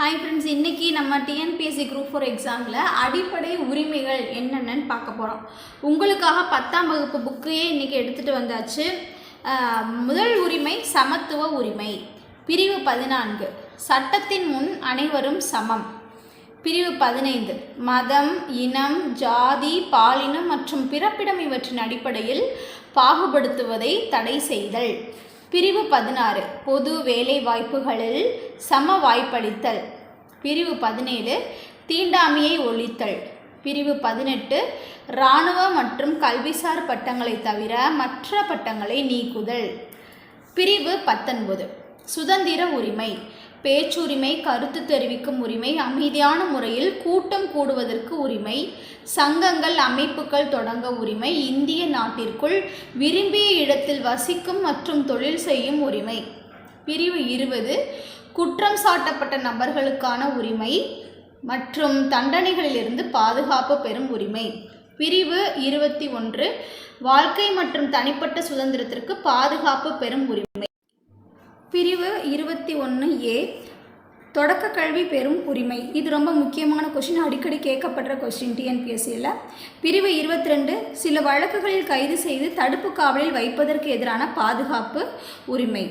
Hi friends இன்றைக்கி நம்ம TNPSC group four எக்ஸாமில் அடிப்படை உரிமைகள் என்னென்னு பார்க்க போகிறோம் உங்களுக்காக பத்தாம் வகுப்பு புக்கையே இன்றைக்கி எடுத்துகிட்டு வந்தாச்சு. முதல் உரிமை சமத்துவ உரிமை. பிரிவு பதினான்கு. சட்டத்தின் முன் அனைவரும் சமம். பிரிவு பதினைந்து. மதம் இனம் ஜாதி பாலினம் மற்றும் பிறப்பிடம் இவற்றின் அடிப்படையில் பாகுபடுத்துவதை தடை செய்தல். பிரிவு பதினாறு. பொது வேலை வாய்ப்புகளில் சம வாய்ப்பளித்தல். பிரிவு பதினேழு தீண்டாமையை ஒழித்தல். பிரிவு பதினெட்டு இராணுவ மற்றும் கல்விசார் பட்டங்களை தவிர மற்ற பட்டங்களை நீக்குதல். பிரிவு பத்தொன்பது சுதந்திர உரிமை. பேச்சுரிமை கருத்து தெரிவிக்கும் உரிமை அமைதியான முறையில் கூட்டம் கூடுவதற்கு உரிமை சங்கங்கள் அமைப்புகள் தொடங்க உரிமை இந்திய நாட்டிற்குள் விரும்பிய இடத்தில் வசிக்கும் மற்றும் தொழில் செய்யும் உரிமை. பிரிவு இருபது குற்றம் சாட்டப்பட்ட நபர்களுக்கான உரிமை மற்றும் தண்டனைகளிலிருந்து பாதுகாப்பு பெறும் உரிமை. பிரிவு இருபத்தி ஒன்று வாழ்க்கை மற்றும் தனிப்பட்ட சுதந்திரத்திற்கு பாதுகாப்பு பெறும் உரிமை. பிரிவு இருபத்தி ஒன்று ஏ தொடக்க கல்வி பெறும் உரிமை. இது ரொம்ப முக்கியமான கொஷின் அடிக்கடி கேட்கப்படுற கொஸ்டின் டிஎன்பிஎஸ்சியில் பிரிவு இருபத்தி ரெண்டு சில வழக்குகளில் கைது செய்து தடுப்பு காவலில் வைப்பதற்கு எதிரான பாதுகாப்பு உரிமை.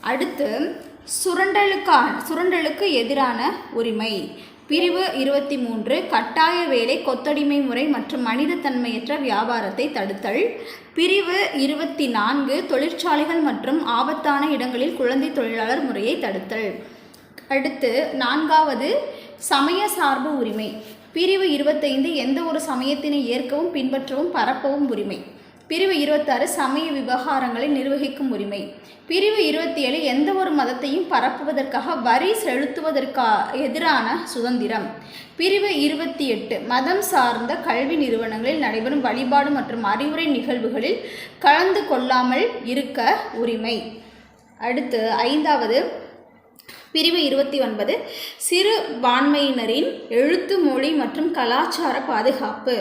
அடுத்து சுரண்டலுக்கான சுரண்டலுக்கு எதிரான உரிமை. பிரிவு இருபத்தி மூன்று கட்டாய வேலை கொத்தடிமை முறை மற்றும் மனிதத்தன்மையற்ற வியாபாரத்தை தடுத்தல். பிரிவு இருபத்தி நான்கு தொழிற்சாலைகள் மற்றும் ஆபத்தான இடங்களில் குழந்தை தொழிலாளர் முறையை தடுத்தல். அடுத்து நான்காவது சமய சார்பு உரிமை. பிரிவு இருபத்தைந்து எந்த ஒரு சமயத்தினை ஏற்கவும் பின்பற்றவும் பரப்பவும் உரிமை. பிரிவு இருபத்தாறு சமய விவகாரங்களை நிர்வகிக்கும் உரிமை. பிரிவு இருபத்தி ஏழு எந்த ஒரு மதத்தையும் பரப்புவதற்காக வரி செலுத்துவதற்கா எதிரான சுதந்திரம். பிரிவு இருபத்தி எட்டு மதம் சார்ந்த கல்வி நிறுவனங்களில் நடைபெறும் வழிபாடு மற்றும் அறிவுரை நிகழ்வுகளில் கலந்து கொள்ளாமல் இருக்க உரிமை. அடுத்து ஐந்தாவது பிரிவு இருபத்தி ஒன்பது சிறு பான்மையினரின் எழுத்து மொழி மற்றும் கலாச்சார பாதுகாப்பு.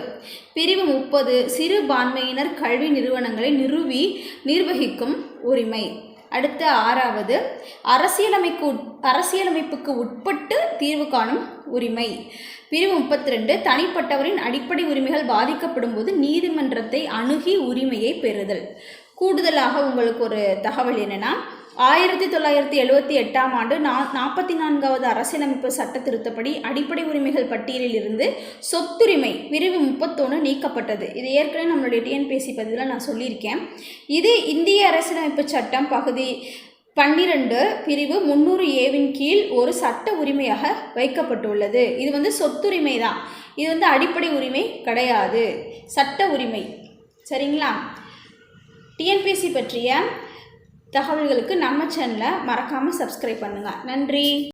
பிரிவு முப்பது சிறு பான்மையினர் கல்வி நிறுவனங்களை நிறுவி நிர்வகிக்கும் உரிமை. அடுத்த ஆறாவது அரசியலமைப்பு அரசியலமைப்புக்கு உட்பட்டு தீர்வு காணும் உரிமை. பிரிவு முப்பத்தி ரெண்டு தனிப்பட்டவரின் அடிப்படை உரிமைகள் பாதிக்கப்படும் போது நீதிமன்றத்தை அணுகி உரிமையை பெறுதல். கூடுதலாக உங்களுக்கு ஒரு தகவல் என்னென்னா ஆயிரத்தி தொள்ளாயிரத்தி எழுபத்தி எட்டாம் ஆண்டு நா நாற்பத்தி நான்காவது அரசியலமைப்பு சட்ட திருத்தப்படி அடிப்படை உரிமைகள் பட்டியலில் இருந்து சொத்துரிமை பிரிவு முப்பத்தொன்று நீக்கப்பட்டது. இது ஏற்கனவே நம்மளுடைய டிஎன்பிஎஸ்சி பதிவில் நான் சொல்லியிருக்கேன். இது இந்திய அரசியலமைப்பு சட்டம் பகுதி பன்னிரண்டு பிரிவு முந்நூறு ஏவின் கீழ் ஒரு சட்ட உரிமையாக வைக்கப்பட்டுள்ளது. இது வந்து சொத்துரிமை தான். இது வந்து அடிப்படை உரிமை கிடையாது. சட்ட உரிமை. சரிங்களா? டிஎன்பிஎஸ்சி பற்றிய தகவல்களுக்கு நம்ம சேனலை மறக்காமல் சப்ஸ்கிரைப் பண்ணுங்கள் நன்றி.